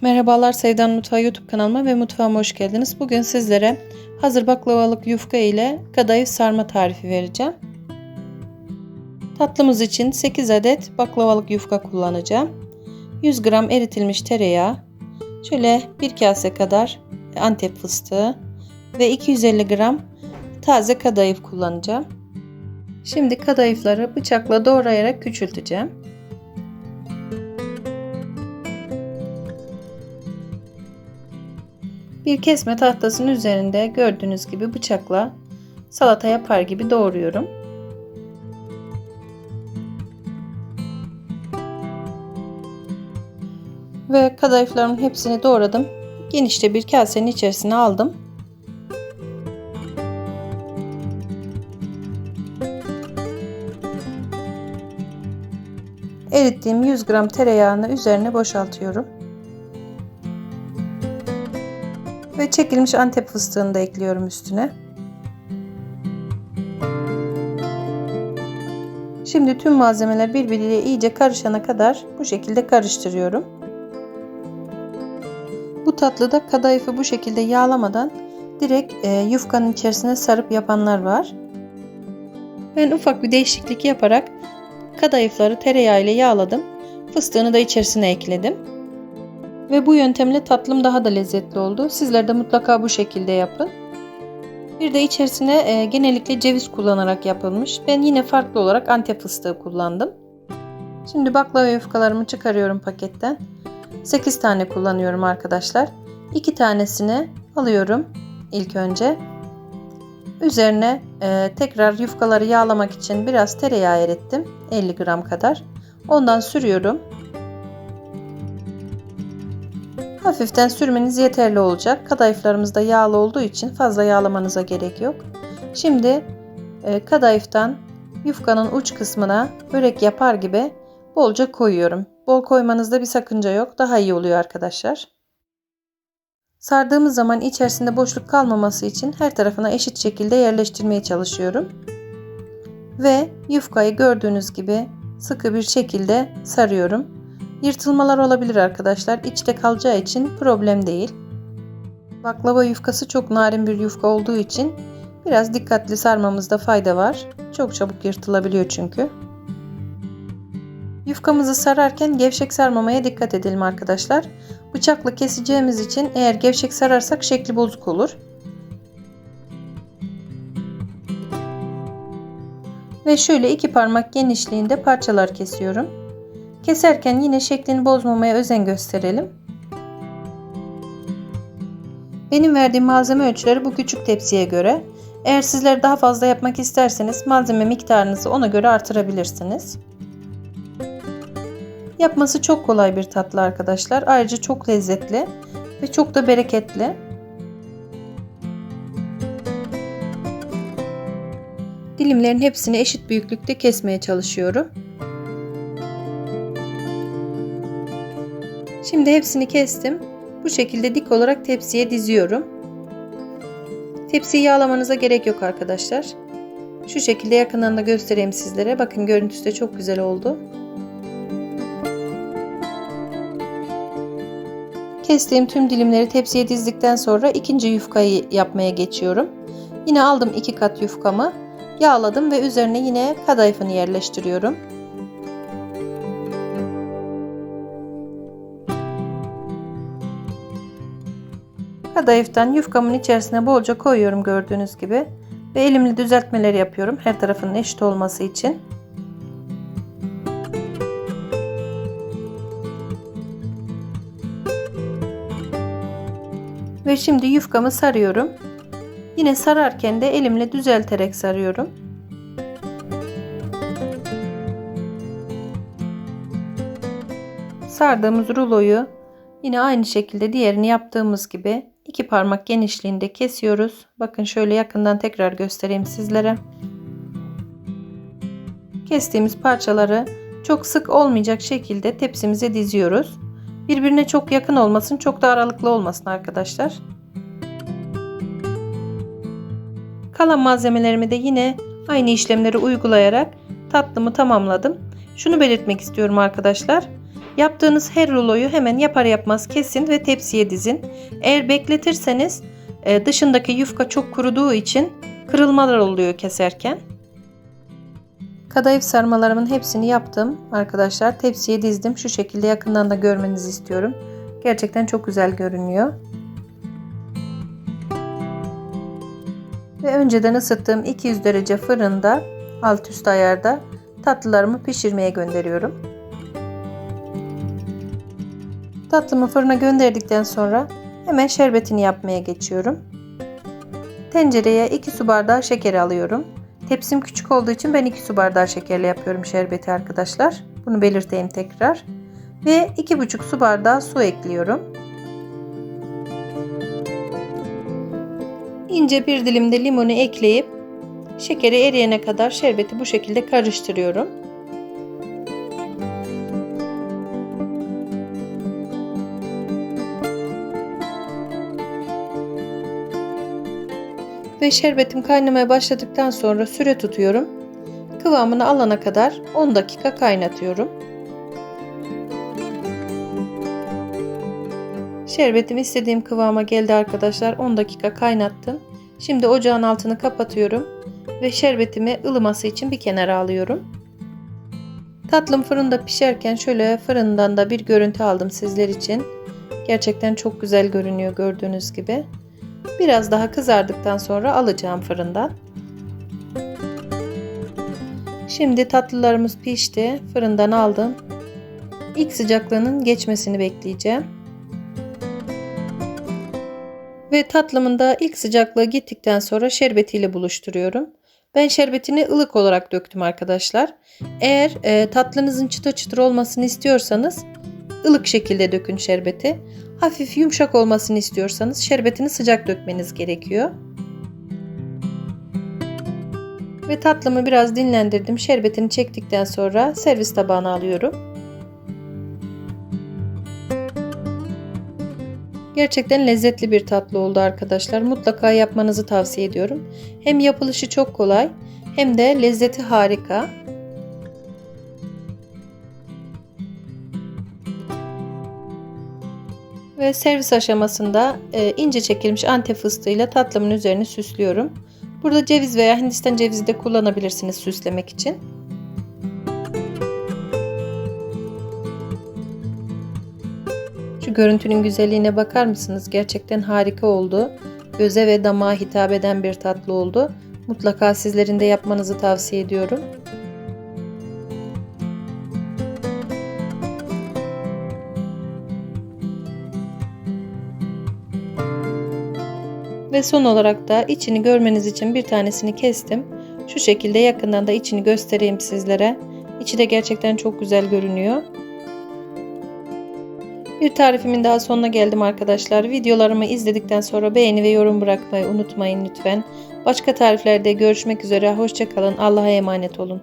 Merhabalar Sevdan Mutfağı YouTube kanalıma ve mutfağıma hoş geldiniz. Bugün sizlere hazır baklavalık yufka ile kadayıf sarma tarifi vereceğim. Tatlımız için 8 adet baklavalık yufka kullanacağım. 100 gram eritilmiş tereyağı, şöyle bir kase kadar antep fıstığı ve 250 gram taze kadayıf kullanacağım. Şimdi kadayıfları bıçakla doğrayarak küçülteceğim. Bir kesme tahtasının üzerinde gördüğünüz gibi bıçakla salata yapar gibi doğruyorum. Ve kadayıflarımın hepsini doğradım. Genişte bir kasenin içerisine aldım. Erittiğim 100 gram tereyağını üzerine boşaltıyorum. Ve çekilmiş antep fıstığını da ekliyorum üstüne. Şimdi tüm malzemeler birbiriyle iyice karışana kadar bu şekilde karıştırıyorum. Bu tatlıda kadayıfı bu şekilde yağlamadan direkt e, yufkanın içerisine sarıp yapanlar var. Ben ufak bir değişiklik yaparak kadayıfları tereyağı ile yağladım. Fıstığını da içerisine ekledim. Ve bu yöntemle tatlım daha da lezzetli oldu. Sizler de mutlaka bu şekilde yapın. Bir de içerisine e, genellikle ceviz kullanarak yapılmış. Ben yine farklı olarak antep fıstığı kullandım. Şimdi baklava yufkalarımı çıkarıyorum paketten. 8 tane kullanıyorum arkadaşlar. 2 tanesini alıyorum ilk önce. Üzerine e, tekrar yufkaları yağlamak için biraz tereyağı erittim. 50 gram kadar. Ondan sürüyorum. Hafiften sürmeniz yeterli olacak. Kadayıflarımız da yağlı olduğu için fazla yağlamanıza gerek yok. Şimdi e, kadayıftan yufkanın uç kısmına börek yapar gibi bolca koyuyorum. Bol koymanızda bir sakınca yok. Daha iyi oluyor arkadaşlar. Sardığımız zaman içerisinde boşluk kalmaması için her tarafına eşit şekilde yerleştirmeye çalışıyorum. Ve yufkayı gördüğünüz gibi sıkı bir şekilde sarıyorum. Yırtılmalar olabilir arkadaşlar. İçte kalacağı için problem değil. Baklava yufkası çok narin bir yufka olduğu için biraz dikkatli sarmamızda fayda var. Çok çabuk yırtılabiliyor çünkü. Yufkamızı sararken gevşek sarmamaya dikkat edelim arkadaşlar. Bıçakla keseceğimiz için eğer gevşek sararsak şekli bozuk olur. Ve şöyle iki parmak genişliğinde parçalar kesiyorum. Keserken yine şeklini bozmamaya özen gösterelim. Benim verdiğim malzeme ölçüleri bu küçük tepsiye göre. Eğer sizler daha fazla yapmak isterseniz malzeme miktarınızı ona göre artırabilirsiniz. Yapması çok kolay bir tatlı arkadaşlar. Ayrıca çok lezzetli ve çok da bereketli. Dilimlerin hepsini eşit büyüklükte kesmeye çalışıyorum. Şimdi hepsini kestim. Bu şekilde dik olarak tepsiye diziyorum. Tepsiyi yağlamanıza gerek yok arkadaşlar. Şu şekilde yakından da göstereyim sizlere. Bakın görüntüsü de çok güzel oldu. Kestiğim tüm dilimleri tepsiye dizdikten sonra ikinci yufkayı yapmaya geçiyorum. Yine aldım iki kat yufkamı, yağladım ve üzerine yine kadayıfını yerleştiriyorum. Kadayıftan yufkamın içerisine bolca koyuyorum gördüğünüz gibi. Ve elimle düzeltmeler yapıyorum her tarafının eşit olması için. Ve şimdi yufkamı sarıyorum. Yine sararken de elimle düzelterek sarıyorum. Sardığımız ruloyu yine aynı şekilde diğerini yaptığımız gibi iki parmak genişliğinde kesiyoruz. Bakın şöyle yakından tekrar göstereyim sizlere. Kestiğimiz parçaları çok sık olmayacak şekilde tepsimize diziyoruz. Birbirine çok yakın olmasın, çok da aralıklı olmasın arkadaşlar. Kalan malzemelerimi de yine aynı işlemleri uygulayarak tatlımı tamamladım. Şunu belirtmek istiyorum arkadaşlar. Yaptığınız her ruloyu hemen yapar yapmaz kesin ve tepsiye dizin. Eğer bekletirseniz e, dışındaki yufka çok kuruduğu için kırılmalar oluyor keserken. Kadayıf sarmalarımın hepsini yaptım arkadaşlar. Tepsiye dizdim. Şu şekilde yakından da görmenizi istiyorum. Gerçekten çok güzel görünüyor. Ve önceden ısıttığım 200 derece fırında alt üst ayarda tatlılarımı pişirmeye gönderiyorum. Tatlımı fırına gönderdikten sonra hemen şerbetini yapmaya geçiyorum. Tencereye 2 su bardağı şeker alıyorum. Tepsim küçük olduğu için ben 2 su bardağı şekerle yapıyorum şerbeti arkadaşlar. Bunu belirteyim tekrar. Ve 2,5 su bardağı su ekliyorum. İnce bir dilim de limonu ekleyip şekeri eriyene kadar şerbeti bu şekilde karıştırıyorum. Ve şerbetim kaynamaya başladıktan sonra süre tutuyorum. Kıvamını alana kadar 10 dakika kaynatıyorum. Şerbetim istediğim kıvama geldi arkadaşlar. 10 dakika kaynattım. Şimdi ocağın altını kapatıyorum ve şerbetimi ılıması için bir kenara alıyorum. Tatlım fırında pişerken şöyle fırından da bir görüntü aldım sizler için. Gerçekten çok güzel görünüyor gördüğünüz gibi. Biraz daha kızardıktan sonra alacağım fırından. Şimdi tatlılarımız pişti. Fırından aldım. İlk sıcaklığının geçmesini bekleyeceğim. Ve tatlımın da ilk sıcaklığı gittikten sonra şerbetiyle buluşturuyorum. Ben şerbetini ılık olarak döktüm arkadaşlar. Eğer e, tatlınızın çıtır çıtır olmasını istiyorsanız ılık şekilde dökün şerbeti. Hafif yumuşak olmasını istiyorsanız şerbetini sıcak dökmeniz gerekiyor. Ve tatlımı biraz dinlendirdim. Şerbetini çektikten sonra servis tabağına alıyorum. Gerçekten lezzetli bir tatlı oldu arkadaşlar. Mutlaka yapmanızı tavsiye ediyorum. Hem yapılışı çok kolay hem de lezzeti harika. Ve servis aşamasında e, ince çekilmiş antep fıstığıyla tatlımın üzerini süslüyorum. Burada ceviz veya hindistan cevizi de kullanabilirsiniz süslemek için. Şu görüntünün güzelliğine bakar mısınız? Gerçekten harika oldu. Göze ve damağa hitap eden bir tatlı oldu. Mutlaka sizlerin de yapmanızı tavsiye ediyorum. Ve son olarak da içini görmeniz için bir tanesini kestim. Şu şekilde yakından da içini göstereyim sizlere. İçi de gerçekten çok güzel görünüyor. Bir tarifimin daha sonuna geldim arkadaşlar. Videolarımı izledikten sonra beğeni ve yorum bırakmayı unutmayın lütfen. Başka tariflerde görüşmek üzere. Hoşçakalın. Allah'a emanet olun.